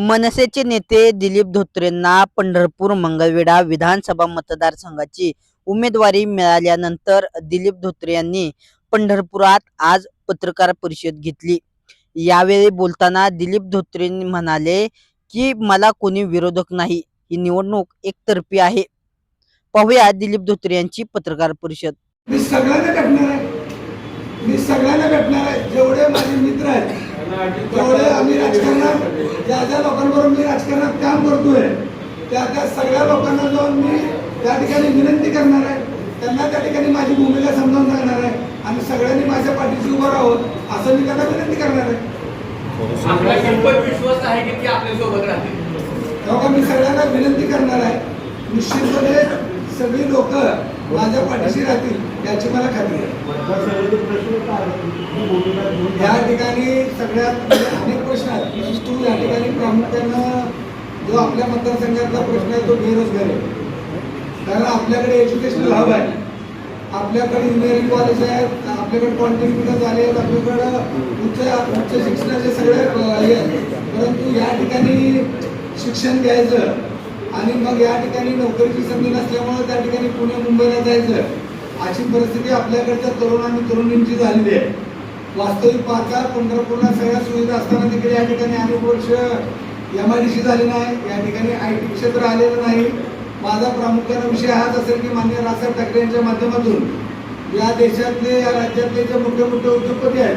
मनसेचे नेते दिलीप धोत्रेंना पंढरपूर मंगळवेढा विधानसभा मतदारसंघाची उमेदवारी मिळाल्यानंतर दिलीप धोत्रे यांनी पंढरपुरात आज पत्रकार परिषद घेतली. यावेळी बोलताना दिलीप धोत्रे म्हणाले की मला कोणी विरोधक नाही. ही निवडणूक एकतर्फी आहे. पाहूया दिलीप धोत्रे यांची पत्रकार परिषद. मी सगळ्यांना भेटणार आहे. मी सगळ्यांना भेटणार आहे. जेवढे माझे मित्र आहेत जेवढे आम्ही राजकारणात ज्या ज्या लोकांबरोबर मी राजकारणात काम करतोय त्या त्या सगळ्या लोकांना जाऊन मी त्या ठिकाणी विनंती करणार आहे. त्यांना त्या ठिकाणी माझी भूमिका समजावून सांगणार आहे. आणि सगळ्यांनी माझ्या पाठीशी उभं राहावं असं मी त्यांना विनंती करणार आहे. आपला किंमत विश्वास आहे की ती आपल्यासोबत राहतील? तेव्हा मी सगळ्यांना विनंती करणार आहे. निश्चितपणे सगळी लोक माझ्या पाठीशी राहतील याची मला खात्री आहे. या ठिकाणी सगळ्यात अनेक प्रश्न आहेत. तू या ठिकाणी प्रामुख्यानं जो आपल्या मतदारसंघातला प्रश्न आहे तो बेरोजगार आहे. कारण आपल्याकडे एज्युकेशनल हब आहे. आपल्याकडे इंजिनिअरिंग कॉलेज आहेत आपल्याकडे पॉलिटेक्निकल झाले आहेत आपल्याकडं उच्च उच्च शिक्षणाचे सगळे हे आहेत. परंतु या ठिकाणी शिक्षण घ्यायचं आणि मग या ठिकाणी नोकरीची संधी नसल्यामुळे त्या ठिकाणी पुणे मुंबईला जायचं. अशी परिस्थिती आपल्याकडच्या तरुण आणि तरुणींची झालेली आहे. वास्तविक पाहता पंढरपूरला सगळ्या सुविधा असताना देखील या ठिकाणी अनेक वर्ष एम आय डी सी झाली नाही. या ठिकाणी आय टी क्षेत्र आलेलं नाही. माझा प्रामुख्याने विषय हाच असेल की मान्य राजसाहेब ठाकरे यांच्या माध्यमातून या देशातले या राज्यातले जे मोठे मोठे उद्योगपती आहेत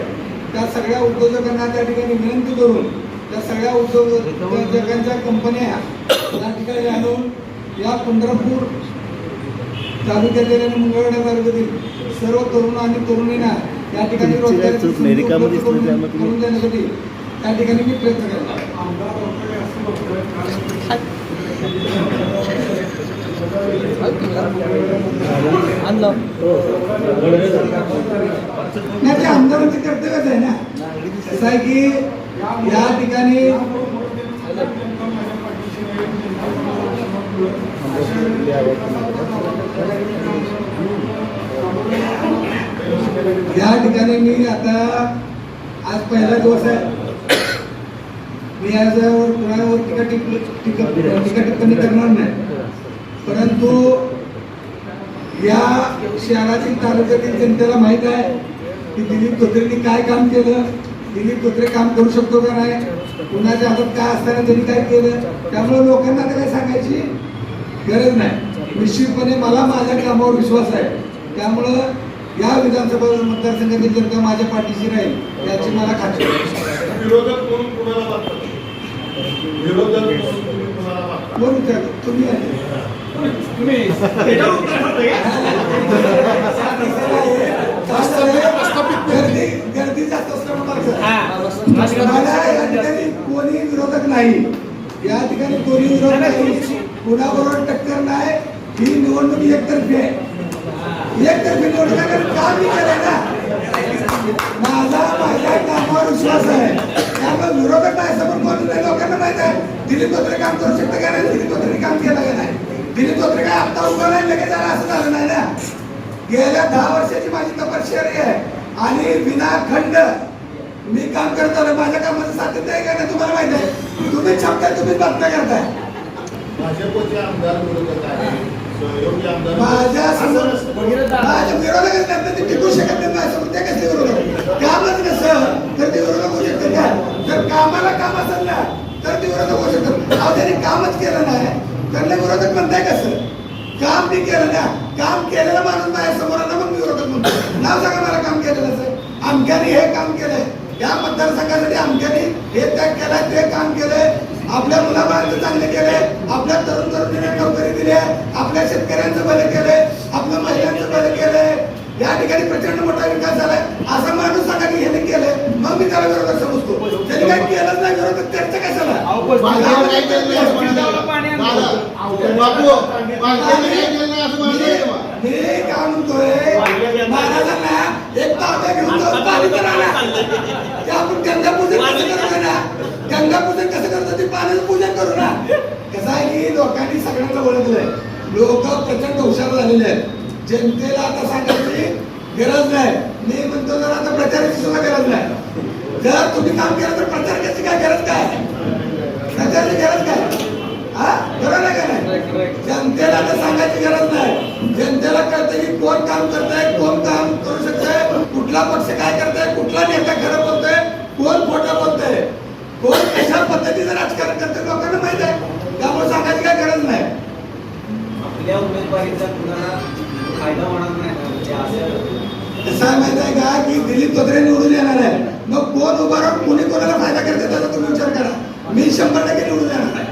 त्या सगळ्या उद्योजकांना त्या ठिकाणी विनंती करून त्या सगळ्या उद्योजकांच्या कंपन्या या ठिकाणी आणून या पंढरपूर तालुक्यातील आणि मंगळवेढा तालुक्यातील सर्व तरुण आणि तरुणींना या ठिकाणी दिसलं करून देण्यासाठी त्या ठिकाणी मी प्रयत्न करणार नाही ते आमदारांचं कर्तव्यच आहे ना. कसं आहे की या ठिकाणी या ठिकाणी मी आता आज पहिला दिवस आहे. मी आज कुणावर टीका टीका टीका टिप्पणी करणार नाही. परंतु या शहरातील तालुक्यातील जनतेला माहीत आहे की दिलीप धोत्रेंनी काय काम केलं? दिलीप धोत्रे काम करू शकतो का नाही? कुणाच्या हातात काय असताना त्यांनी काय केलं? त्यामुळे लोकांना आता काय सांगायची गरज नाही. निश्चितपणे मला माझ्या कामावर विश्वास आहे. त्यामुळं या विधानसभा मतदारसंघातील जनता माझ्या पाठीशी राहील याची मला खात्री आहे. विरोधक म्हणून कुणाला विरोधक तुम्ही कोण तुम्ही मला या ठिकाणी कोणी विरोधक नाही. या ठिकाणी कोणी विरोधक नाही. कुणाबरोबर टक्कर नाही. ही निवडणूक एकतर्फी आहे. एकतर्फी निवडणूक काम मी ना. माझा माझ्या कामावर विश्वास आहे. त्यामुळे विरोधक नाही समोर कोण नाही लोकांना माहीत आहे. दिलीप धोत्रे काम करू शकतं का नाही? दिलीप धोत्रे काम केलं का नाही? दिलीप धोत्रे काय आता उभं नाही लगेच झालं असं झालं नाही ना. गेल्या दहा वर्षाची माझी तपश्चर्या आहे. आणि विनाखंड मी काम करत आलो माझ्या कामाचं सातत्य आहे का नाही तुम्हाला माहीत आहे? तुम्ही छापताय तुम्ही बातम्या करताय भाजपचे आमदार विरोधक आहे सहयोगी आमदार माझ्यासमोर असं नसतं. माझ्या विरोधकच नाही ते टिकू शकत नाही माझ्यासमोर ते कसले विरोधक कामच नसं तर ते विरोधक होऊ शकतात का? जर कामाला काम असेल ना तर ते विरोधक होऊ शकतात. अहो त्यांनी कामच केलं नाही. त्यांना विरोधक म्हणताय कसं? काम मी केलं ना. काम केलेला माणूस माझ्यासमोर आला मग विरोधक म्हणतो नाव सांगा मला काम केलेलं असं. अमक्याने हे काम केलंय. या मतदारसंघासाठी अमक्याने हे त्याग केलाय ते काम केलंय आपल्या मुलाबाळांचं चांगले केले आपल्या तरुण तरुणींना नोकरी दिली आपल्या शेतकऱ्यांचं भले केलंय आपल्या महिलांचं भले केलंय या ठिकाणी प्रचंड मोठा विकास झालाय असा माणूस सांगा की ह्याने केलंय मग मी त्याला विरोधक समजतो त्यांनी काय केलंच नाही विरोधक चर्चा कशाला केलं बापू भाजपने काय म्हणताय महाराजांना एक तांब्या घेऊन पाणी आणा. ते. आपण गंगा पूजन कसं करतो ना गंगा पूजन कसं करतो ते पाण्याचं पूजन करू ना. कसं आहे की लोकांनी सगळ्यांना ओळखलंय. लोक प्रचंड हुशार झालेले आहेत. जनतेला आता सांगायची गरज नाही. मी म्हणतो जर आता प्रचाराची सुद्धा गरज नाही. जर तुम्ही काम केलं तर प्रचार काय गरज काय? प्रचाराची गरज काय? हा? बरोबर का नाही? जनतेला तर सांगायची गरज नाही. जनतेला कळतं की कोण काम करतंय कोण काम करू शकतंय कुठला पक्ष काय करतंय कुठला नेता खरं बोलतोय कोण खोटं बोलतंय कोण कशा पद्धतीचं राजकारण करतंय लोकांना माहीत आहे. त्यामुळे सांगायची काय गरज नाही. आपल्या उमेदवारीचा कुणाला फायदा होणार नाही? म्हणजे असं आहे माहीत आहे का की दिलीप तोत्रे निवडून येणार आहे. मग कोण उभा राहून कोणी कोणाला फायदा करते त्याचा तुम्ही विचार करा. मी शंभर टक्के निवडून येणार आहे.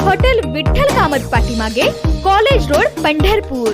हॉटेल विठ्ठल कामत पाठीमागे कॉलेज रोड पंढरपूर.